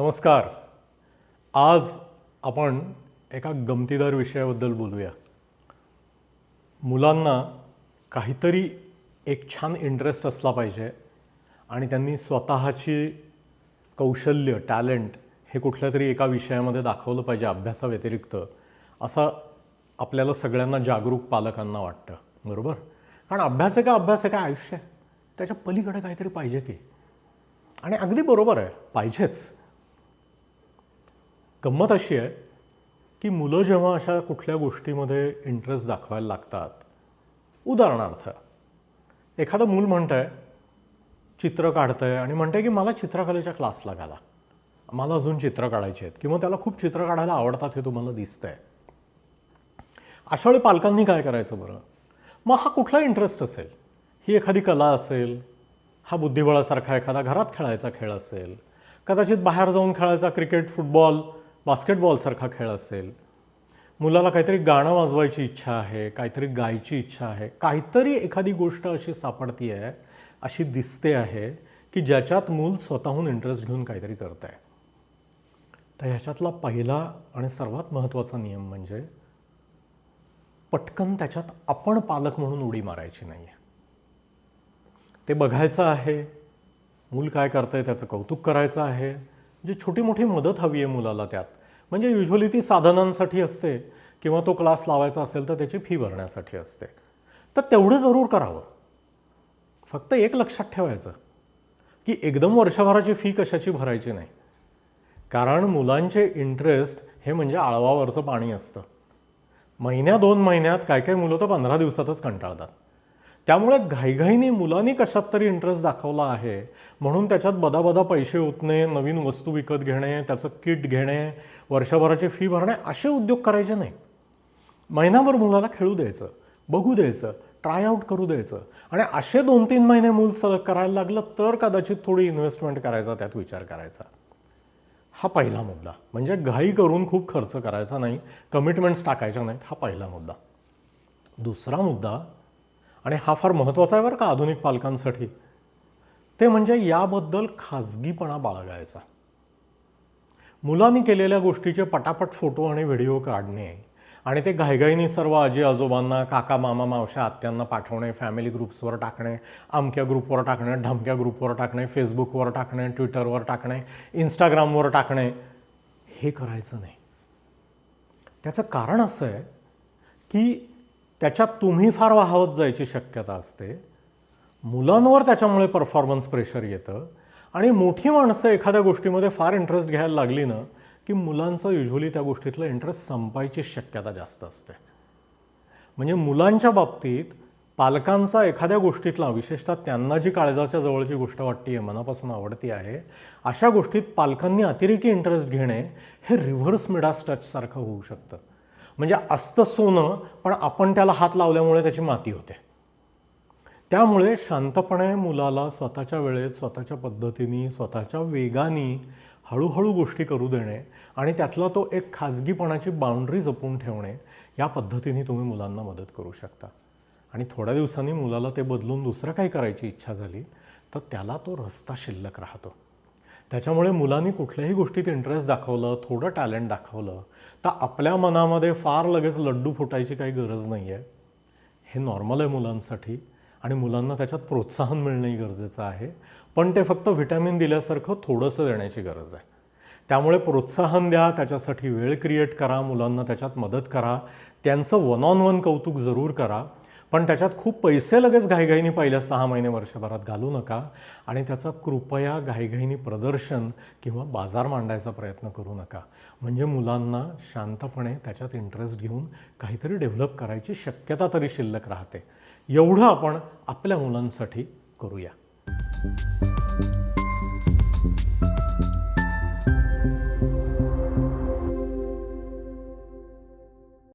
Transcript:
नमस्कार. आज आपण एका गमतीदार विषयाबद्दल बोलूया. मुलांना काहीतरी एक छान इंटरेस्ट असला पाहिजे आणि त्यांनी स्वतःची कौशल्य टॅलेंट हे कुठल्या तरी एका विषयामध्ये दाखवलं पाहिजे अभ्यासाव्यतिरिक्त असं आपल्याला सगळ्यांना जागरूक पालकांना वाटतं. बरोबर? कारण अभ्यास आहे का अभ्यास आहे का आयुष्य? आहे त्याच्या पलीकडे काहीतरी पाहिजे की. आणि अगदी बरोबर आहे. पाहिजेच. गंमत अशी आहे की मुलं जेव्हा अशा कुठल्या गोष्टीमध्ये इंटरेस्ट दाखवायला लागतात उदाहरणार्थ एखादं मूल म्हणतं आहे चित्र काढतं आहे आणि म्हणतं आहे की मला चित्रकलेच्या क्लासला घाला. मला अजून चित्र काढायची आहेत किंवा त्याला खूप चित्र काढायला आवडतात हे तुम्हाला दिसतंय. अशा वेळी पालकांनी काय करायचं बरं? मग हा कुठला इंटरेस्ट असेल? ही एखादी कला असेल? हा बुद्धिबळासारखा एखादा घरात खेळायचा खेळ असेल? कदाचित बाहेर जाऊन खेळायचा क्रिकेट फुटबॉल बास्केटबॉलसारखा खेळ असेल मुलाला काहीतरी गाणं वाजवायची इच्छा आहे काहीतरी गायची इच्छा आहे काहीतरी एखादी गोष्ट अशी सापडती आहे अशी दिसते आहे की ज्याच्यात मूल स्वतःहून इंटरेस्ट घेऊन काहीतरी करत आहे तर ह्याच्यातला पहिला आणि सर्वात महत्त्वाचा नियम म्हणजे पटकन त्याच्यात आपण पालक म्हणून उडी मारायची नाही आहे ते बघायचं आहे मूल काय करतंय त्याचं कौतुक करायचं आहे जे छोटी मोठी मदत हवी आहे मुलाला त्यात म्हणजे युजली ती साधनांसाठी असते किंवा तो क्लास लावायचा असेल तर त्याची फी भरण्यासाठी असते. तर तेवढं जरूर करावं. फक्त एक लक्षात ठेवायचं की एकदम वर्षभराची फी कशाची भरायची नाही. कारण मुलांचे इंटरेस्ट हे म्हणजे आळवावरचं पाणी असतं. महिन्या दोन महिन्यात काय काय मुलं तर पंधरा दिवसातच कंटाळतात. त्यामुळे घाईघाईने मुलांनी कशात तरी इंटरेस्ट दाखवला आहे. म्हणून त्याच्यात बदाबदा पैसे ओतणे नवीन वस्तू विकत घेणे त्याचं किट घेणे वर्षभराची फी भरणे असे उद्योग करायचे नाही महिनाभर मुलाला खेळू द्यायचं बघू द्यायचं ट्राय आऊट करू द्यायचं. आणि असे दोन तीन महिने मूल सलग करायला लागलं तर कदाचित थोडी इन्व्हेस्टमेंट करायचा त्यात विचार करायचा. हा पहिला मुद्दा. म्हणजे घाई करून खूप खर्च करायचा नाही कमिटमेंट्स टाकायच्या नाहीत हा पहिला मुद्दा. दुसरा मुद्दा आणि हा फार महत्त्वाचा आहे बरं का आधुनिक पालकांसाठी. ते म्हणजे याबद्दल खाजगीपणा बाळगायचा. मुलांनी केलेल्या गोष्टीचे पटापट फोटो आणि व्हिडिओ काढणे आणि ते घाईघाईने सर्व आजी आजोबांना काका मामा मावशा आत्यांना पाठवणे फॅमिली ग्रुप्सवर टाकणे अमक्या ग्रुपवर टाकणे ढमक्या ग्रुपवर टाकणे फेसबुकवर टाकणे ट्विटरवर टाकणे इंस्टाग्रामवर टाकणे हे करायचं नाही. त्याचं कारण असं आहे की त्याच्यात तुम्ही फार वाहवत जायची शक्यता असते. मुलांवर त्याच्यामुळे परफॉर्मन्स प्रेशर येतं. आणि मोठी माणसं एखाद्या गोष्टीमध्ये फार इंटरेस्ट घ्यायला लागली ना की मुलांचं युजली त्या गोष्टीतलं इंटरेस्ट संपायची शक्यता जास्त असते. म्हणजे मुलांच्या बाबतीत पालकांचा एखाद्या गोष्टीतला विशेषतः त्यांना जी काळजाच्या जवळची गोष्ट वाटते आहे मनापासून आवडती आहे अशा गोष्टीत पालकांनी अतिरेकी इंटरेस्ट घेणे हे रिव्हर्स मिडास टचसारखं होऊ शकतं. म्हणजे असतं सोनं पण आपण त्याला हात लावल्यामुळे त्याची माती होते. त्यामुळे शांतपणे मुलाला स्वतःच्या वेळेत स्वतःच्या पद्धतीने स्वतःच्या वेगाने हळूहळू गोष्टी करू देणे आणि त्यातला तो एक खाजगीपणाची बाउंड्री जपून ठेवणे या पद्धतीने तुम्ही मुलांना मदत करू शकता. आणि थोड्या दिवसांनी मुलाला ते बदलून दुसरं काही करायची इच्छा झाली तर त्याला तो रस्ता शिल्लक राहतो. त्याच्यामुळे मुलांनी कुठल्याही गोष्टीत इंटरेस्ट दाखवलं थोडं टॅलेंट दाखवलं तर आपल्या मनामध्ये फार लगेच लड्डू फुटायची काही गरज नाही आहे हे नॉर्मल आहे मुलांसाठी आणि मुलांना त्याच्यात प्रोत्साहन मिळणंही गरजेचं आहे. पण ते फक्त व्हिटॅमिन दिल्यासारखं थोडंसं देण्याची गरज आहे. त्यामुळे प्रोत्साहन द्या त्याच्यासाठी वेळ क्रिएट करा मुलांना त्याच्यात मदत करा. त्यांचं वन ऑन वन कौतुक जरूर करा. पण त्याच्यात खूप पैसे लगेच घाईघाईने पहिल्या सहा महिने वर्षभरात घालू नका आणि त्याचा कृपया घाईघाईने प्रदर्शन किंवा बाजार मांडायचा प्रयत्न करू नका. म्हणजे मुलांना शांतपणे त्याच्यात इंटरेस्ट घेऊन काहीतरी डेव्हलप करायची शक्यता तरी शिल्लक राहते. एवढं आपण आपल्या मुलांसाठी करूया.